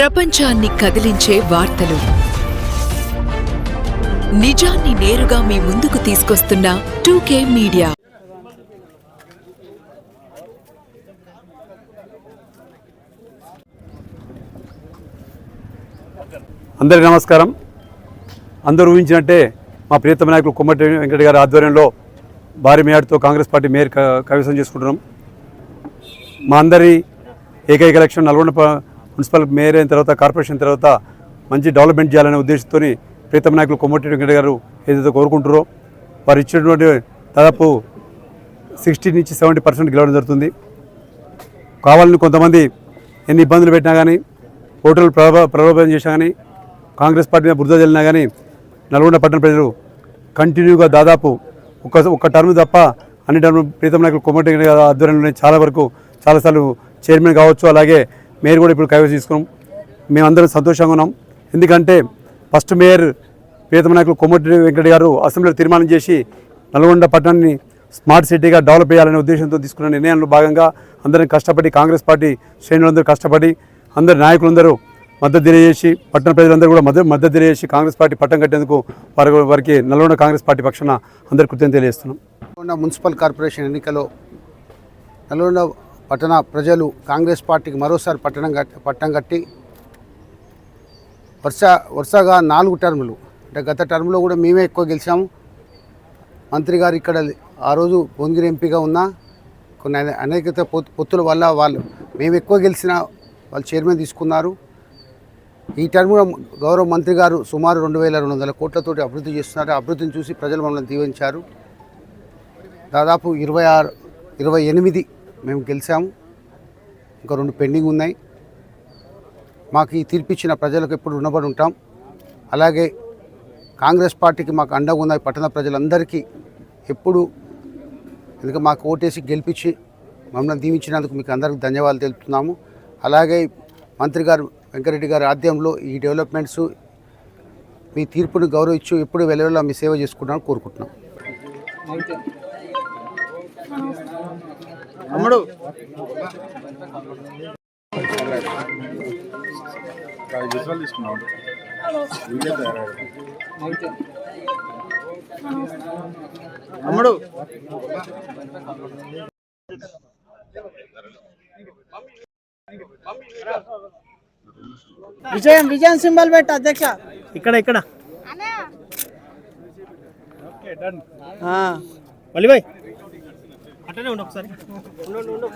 ప్రపంచాన్ని కదిలించే వార్తలు. నిజాన్ని నేరుగా మీ ముందుకు తీసుకొస్తున్న టూకే మీడియా. అందరికీ నమస్కారం. అందరూ ఊహించినట్టే మా ప్రియతమ నాయకులు కొమ్మటి వెంకట గారి ఆధ్వర్యంలో భారీ మేయర్తో కాంగ్రెస్ పార్టీ మేయర్ కవిసం చేసుకుంటున్నాం. మా అందరి ఏకైక లక్ష్యం నల్గొండ మున్సిపల్ మేయర్ అయిన తర్వాత కార్పొరేషన్ తర్వాత మంచి డెవలప్మెంట్ చేయాలనే ఉద్దేశంతో ప్రీతం నాయకులు కొమ్మటి వెంకట గారు ఏదైతే కోరుకుంటారో వారు ఇచ్చినటువంటి దాదాపు సిక్స్టీ నుంచి సెవెంటీ పర్సెంట్ గెలవడం జరుగుతుంది. కావాలని కొంతమంది ఎన్ని ఇబ్బందులు పెట్టినా కానీ ఓటర్లు ప్రభ ప్రభావితం చేసినా కానీ కాంగ్రెస్ పార్టీ మీద బురద చల్లినా కానీ నల్గొండ పట్టణ ప్రజలు కంటిన్యూగా దాదాపు ఒక ఒక్క టర్మ్ తప్ప అన్ని టర్మ్ ప్రీతం నాయకులు కొమ్మటి ఆధ్వర్యంలోనే చాలా వరకు చాలాసార్లు చైర్మన్ కావచ్చు అలాగే మేయర్ కూడా ఇప్పుడు కైవసం తీసుకున్నాం మేమందరం సంతోషంగా ఉన్నాం. ఎందుకంటే ఫస్ట్ మేయర్ ప్రీతమ నాయకులు కొమ్మటి వెంకట గారు అసెంబ్లీలో తీర్మానం చేసి నల్గొండ పట్టణాన్ని స్మార్ట్ సిటీగా డెవలప్ చేయాలనే ఉద్దేశంతో తీసుకున్న నిర్ణయంలో భాగంగా అందరం కష్టపడి కాంగ్రెస్ పార్టీ శ్రేణులందరూ కష్టపడి అందరు నాయకులందరూ మద్దతు తెలియజేసి పట్టణ ప్రజలందరూ కూడా మద్దతు మద్దతు తెలియజేసి కాంగ్రెస్ పార్టీ పట్టం కట్టేందుకు వారి వారికి నల్గొండ కాంగ్రెస్ పార్టీ పక్షాన అందరి కృతజ్ఞత తెలియజేస్తున్నాం. నల్గొండ మున్సిపల్ కార్పొరేషన్ ఎన్నికలో నల్గొండ పట్టణ ప్రజలు కాంగ్రెస్ పార్టీకి మరోసారి పట్టణం కట్టి పట్టం కట్టి వరుస వరుసగా నాలుగు టర్ములు. అంటే గత టర్మ్లో కూడా మేమే ఎక్కువ గెలిచాము. మంత్రి గారు ఇక్కడ ఆ రోజు భువనగిరి ఎంపీగా ఉన్నా కొన్ని అనే- పొత్తు- పొత్తుల వల్ల వాళ్ళు మేము ఎక్కువ గెలిచిన వాళ్ళు చైర్మన్ తీసుకున్నారు. ఈ టర్మ్ గౌరవ మంత్రి గారు సుమారు రెండు వేల రెండు వందల కోట్లతోటి అభివృద్ధి చేస్తున్నారు. అభివృద్ధిని చూసి ప్రజలు మమ్మల్ని దీవించారు. దాదాపు ఇరవై ఆరు ఇరవై ఎనిమిది మేము గెలిచాము. ఇంకా రెండు పెండింగ్ ఉన్నాయి. మాకు ఈ తీర్పిచ్చిన ప్రజలకు ఎప్పుడు రుణపడి ఉంటాం. అలాగే కాంగ్రెస్ పార్టీకి మాకు అండగా ఉన్న పట్టణ ప్రజలందరికీ ఎప్పుడు ఎందుకంటే మాకు ఓటేసి గెలిపించి మమ్మల్ని దీవించినందుకు మీకు అందరికీ ధన్యవాదాలు తెలుపుతున్నాము. అలాగే మంత్రి గారు వెంకరెడ్డి గారి ఆధ్వర్యంలో ఈ డెవలప్మెంట్స్ మీ తీర్పుని గౌరవించు ఎప్పుడు వెలువలా మీ సేవ చేసుకుంటామని కోరుకుంటున్నాం. విజువల్ తీసుకున్నాం అమ్ముడు. విజయం విజయం సింబల్ పెట్టు అధ్యక్ష. ఇక్కడ ఇక్కడ. మళ్ళీబాయ్ అట్టనే ఉండు ఒకసారి. ఉండు, ఉండు.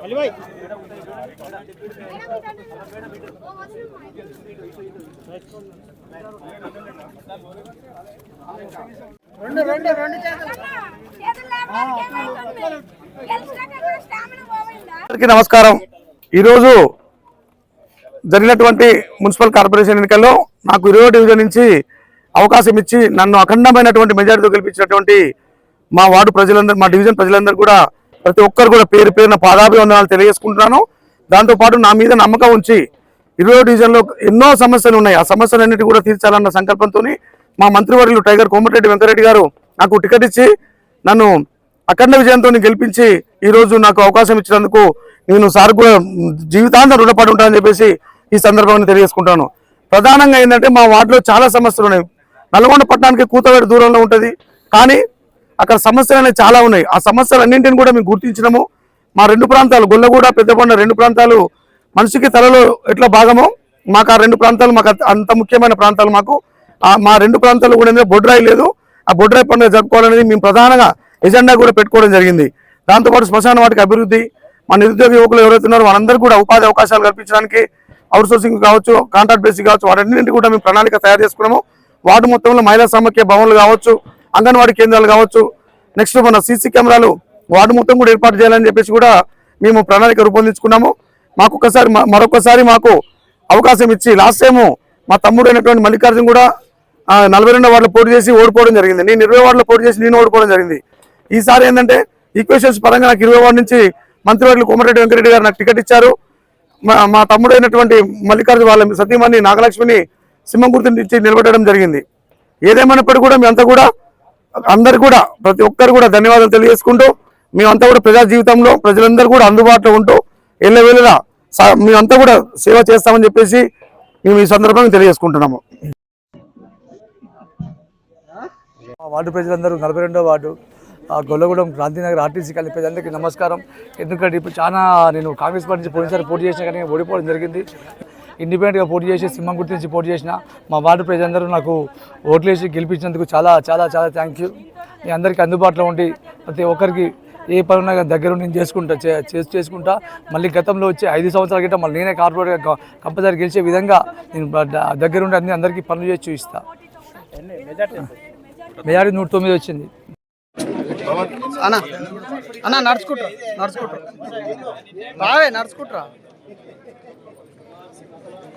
మళ్ళీబాయ్ రెండు రెండు రెండు అందరికీ నమస్కారం. ఈరోజు జరిగినటువంటి మున్సిపల్ కార్పొరేషన్ ఎన్నికల్లో నాకు ఇరవై డివిజన్ నుంచి అవకాశం ఇచ్చి నన్ను అఖండమైనటువంటి మెజారిటీతో గెలిపించినటువంటి మా వార్డు ప్రజలందరూ మా డివిజన్ ప్రజలందరూ కూడా ప్రతి ఒక్కరు కూడా పేరు పేరున పాదాభివందనాలు తెలియజేసుకుంటున్నాను. దాంతోపాటు నా మీద నమ్మకం ఉంచి ఇరవై డివిజన్లో ఎన్నో సమస్యలు ఉన్నాయి. ఆ సమస్యలన్నిటి కూడా తీర్చాలన్న సంకల్పంతో మా మంత్రివర్యులు టైగర్ కోమటిరెడ్డి వెంకరెడ్డి గారు నాకు టికెట్ ఇచ్చి నన్ను అఖండ విజయంతో గెలిపించి ఈరోజు నాకు అవకాశం ఇచ్చినందుకు నేను సార్ కూడా జీవితాంతం రుణపడి ఉంటానని చెప్పేసి ఈ సందర్భంగా తెలియజేసుకుంటాను. ప్రధానంగా ఏంటంటే మా వార్డులో చాలా సమస్యలు ఉన్నాయి. నల్గొండ పట్టణానికి కూతవేడు దూరంలో ఉంటుంది. కానీ అక్కడ సమస్యలు అనేవి చాలా ఉన్నాయి. ఆ సమస్యలన్నింటిని కూడా మేము గుర్తించినాము. మా రెండు ప్రాంతాలు గొల్లగూడ పెద్దకొండ రెండు ప్రాంతాలు మనిషికి తలలో ఎట్లా భాగమో మాకు ఆ రెండు ప్రాంతాలు మాకు అంత- అంత ముఖ్యమైన ప్రాంతాలు మాకు. మా రెండు ప్రాంతాలు కూడా బొడ్రాయి లేదు. ఆ బొడ్రాయి పండుగ జరుపుకోవాలనేది మేము ప్రధానంగా ఎజెండా కూడా పెట్టుకోవడం జరిగింది. దాంతోపాటు శ్మశాన వాటికి అభివృద్ధి మా నిరుద్యోగ యువకులు ఎవరైతే ఉన్నారో వాళ్ళందరూ కూడా ఉపాధి అవకాశాలు కల్పించడానికి అవుట్సోర్సింగ్ కావచ్చు కాంట్రాక్ట్ బేసిక్ కావచ్చు వాటన్నింటినీ కూడా మేము ప్రణాళిక తయారు చేసుకున్నాము. వార్డు మొత్తంలో మహిళా సమాఖ్య భవన్లు కావచ్చు అంగన్వాడీ కేంద్రాలు కావచ్చు. నెక్స్ట్ మన సీసీ కెమెరాలు వార్డు మొత్తం కూడా ఏర్పాటు చేయాలని చెప్పేసి కూడా మేము ప్రణాళిక రూపొందించుకున్నాము. మాకు ఒకసారి మరొకసారి మాకు అవకాశం ఇచ్చి లాస్ట్ టైము మా తమ్ముడు అయినటువంటి మల్లికార్జున్ కూడా నలభై రెండో వార్డులో పోటీ చేసి ఓడిపోవడం జరిగింది. నేను ఇరవై వార్డులో పోటీ చేసి నేను ఓడిపోవడం జరిగింది. ఈసారి ఏంటంటే ఈక్వేషన్స్ పరంగా నాకు ఇరవై వార్డు నుంచి మంత్రివర్యులు కోమటిరెడ్డి వెంకరెడ్డి గారు నాకు టికెట్ ఇచ్చారు. మా మా తమ్ముడు అయినటువంటి మల్లికార్జున వాళ్ళ సతీమణి నాగలక్ష్మిని సింహం గుర్తుని ఇచ్చి నిలబెట్టడం జరిగింది. ఏదేమైనప్పటికీ కూడా మేమంతా కూడా అందరు కూడా ప్రతి ఒక్కరు కూడా ధన్యవాదాలు తెలియజేసుకుంటూ మేమంతా కూడా ప్రజా జీవితంలో ప్రజలందరూ కూడా అందుబాటులో ఉంటూ ఎల్లవేళలా స- మేమంతా కూడా సేవ చేస్తామని చెప్పేసి మేము ఈ సందర్భంగా తెలియజేసుకుంటున్నాము. వార్డు ప్రజలందరూ నలభై రెండో వార్డు ఆ గొల్లగూడెం గాంధీనగర్ ఆర్టీసీ కలిపి ప్రజలందరికీ నమస్కారం. ఎందుకంటే ఇప్పుడు చాలా నేను కాంగ్రెస్ పార్టీ నుంచి పోయినసారి పోటీ చేసిన కానీ ఓడిపోవడం జరిగింది. ఇండిపెండెంట్గా పోటీ చేసి సింహం గుర్తు నుంచి పోటీ చేసిన మా వార్డు ప్రజలందరూ నాకు ఓట్లేసి గెలిపించినందుకు చాలా చాలా చాలా థ్యాంక్ యూ. మీ అందరికీ అందుబాటులో ఉండి ప్రతి ఒక్కరికి ఏ పని ఉన్నా కానీ దగ్గర నేను చేసుకుంటా చే- చేసి చేసుకుంటా. మళ్ళీ గతంలో వచ్చే ఐదు సంవత్సరాల క్రితం మళ్ళీ నేనే కార్పొరేట్గా కంపల్సరీ గెలిచే విధంగా నేను దగ్గరుండి అన్ని అందరికీ పనులు చేసి చూపిస్తా. మెజారిటీ నూట తొమ్మిది వచ్చింది. అన్న అన్న నడుచుకుంటా నడుచుకుంటా. బావే నడుచుకుంటా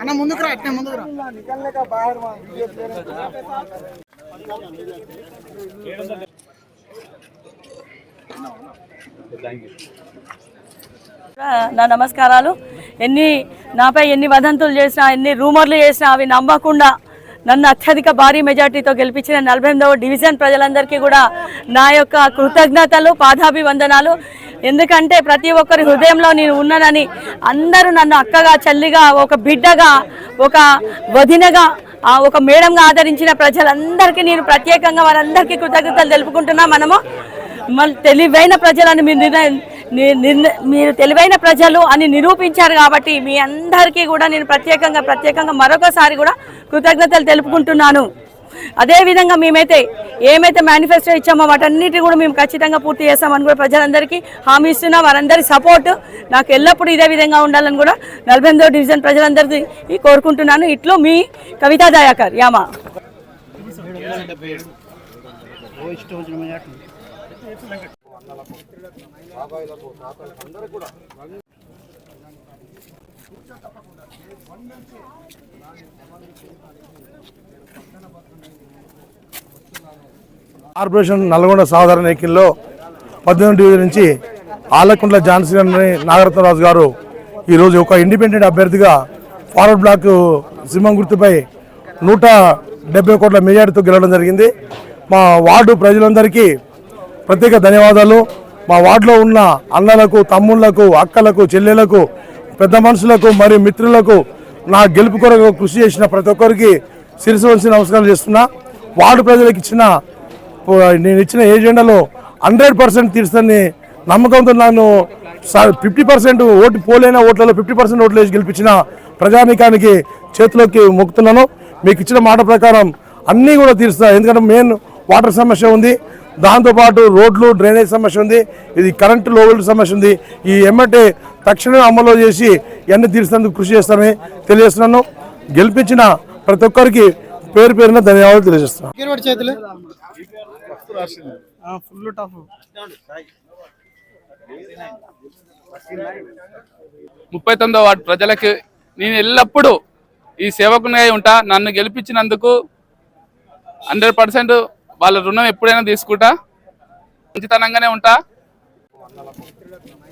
అన్న ముందుకు రా అట్నే ముందుకు రా. నా నమస్కారాలు. ఎన్ని నాపై ఎన్ని వదంతులు చేసినా ఎన్ని రూమర్లు చేసినా అవి నమ్మకుండా నన్ను అత్యధిక భారీ మెజార్టీతో గెలిపించిన నలభై ఎనిమిదవ డివిజన్ ప్రజలందరికీ కూడా నా యొక్క కృతజ్ఞతలు పాదాభివందనాలు. ఎందుకంటే ప్రతి ఒక్కరి హృదయంలో నేను ఉన్నానని అందరూ నన్ను అక్కగా చెల్లిగా ఒక బిడ్డగా ఒక వదినగా ఆ ఒక మేడంగా ఆదరించిన ప్రజలందరికీ నేను ప్రత్యేకంగా వారందరికీ కృతజ్ఞతలు తెలుపుకుంటున్నా. మనము మళ్ళీ తెలివైన ప్రజలని మీరు మీరు తెలివైన ప్రజలు అని నిరూపించారు కాబట్టి మీ అందరికీ కూడా నేను ప్రత్యేకంగా ప్రత్యేకంగా మరొకసారి కూడా కృతజ్ఞతలు తెలుపుకుంటున్నాను. అదేవిధంగా మేమైతే ఏమైతే మేనిఫెస్టో ఇచ్చామో వాటన్నిటి కూడా మేము ఖచ్చితంగా పూర్తి చేస్తామని కూడా ప్రజలందరికీ హామీ ఇస్తున్నాం. వారందరి సపోర్ట్ నాకు ఎల్లప్పుడూ ఇదే విధంగా ఉండాలని కూడా నలభై డివిజన్ ప్రజలందరికీ కోరుకుంటున్నాను. ఇట్లు మీ కవితా దయాకర్ యామా. కార్పొరేషన్ నల్గొండ సాధారణ ఎక్కిల్లో పద్దెనిమిది డివిజన్ నుంచి ఆలకుంట్ల ఝాన్సీ అని నాగరత్నరాజు గారు ఈరోజు ఒక ఇండిపెండెంట్ అభ్యర్థిగా ఫార్వర్డ్ బ్లాక్ సింహం గుర్తుపై నూట డెబ్బై కోట్ల మెజార్టీతో గెలవడం జరిగింది. మా వార్డు ప్రజలందరికీ ప్రత్యేక ధన్యవాదాలు. మా వార్డులో ఉన్న అన్నలకు తమ్ముళ్ళకు అక్కలకు చెల్లెలకు పెద్ద మనుషులకు మరియు మిత్రులకు నా గెలుపు కొరకు కృషి చేసిన ప్రతి ఒక్కరికి శిరసు నమస్కారం చేస్తున్నా. వార్డు ప్రజలకు ఇచ్చిన నేను ఇచ్చిన ఏజెండాలో హండ్రెడ్ పర్సెంట్ తీరుస్తానని నమ్మకంతో నన్ను ఫిఫ్టీ పర్సెంట్ ఓటు పోలైన ఓట్లలో ఫిఫ్టీ పర్సెంట్ ఓట్లు వేసి గెలిపించిన ప్రజానీకానికి చేతిలోకి మొక్కుతున్నాను. మీకు ఇచ్చిన మాట ప్రకారం అన్నీ కూడా తీరుస్తాను ఎందుకంటే మెయిన్ వాటర్ సమస్య ఉంది. దాంతోపాటు రోడ్లు డ్రైనేజ్ సమస్య ఉంది. ఇది కరెంటు లోవల్ సమస్య ఉంది. ఈ ఎమ్మటే తక్షణమే అమలు చేసి ఇవన్నీ తీర్చేందుకు కృషి చేస్తానని తెలియజేస్తున్నాను. గెలిపించిన ప్రతి ఒక్కరికి పేరు పేరున ధన్యవాదాలు తెలియజేస్తున్నాను. గిరవడి చేతులు? ఫుల్ టఫ్ ముప్పై తొమ్మిదో వార్డు ప్రజలకు నేను ఎల్లప్పుడూ ఈ సేవకునిగా ఉంటా నన్ను గెలిపించినందుకు హండ్రెడ్ పర్సెంట్ వాళ్ళ రుణం ఎప్పుడైనా తీసుకుంటా మంచితనంగానే ఉంటా.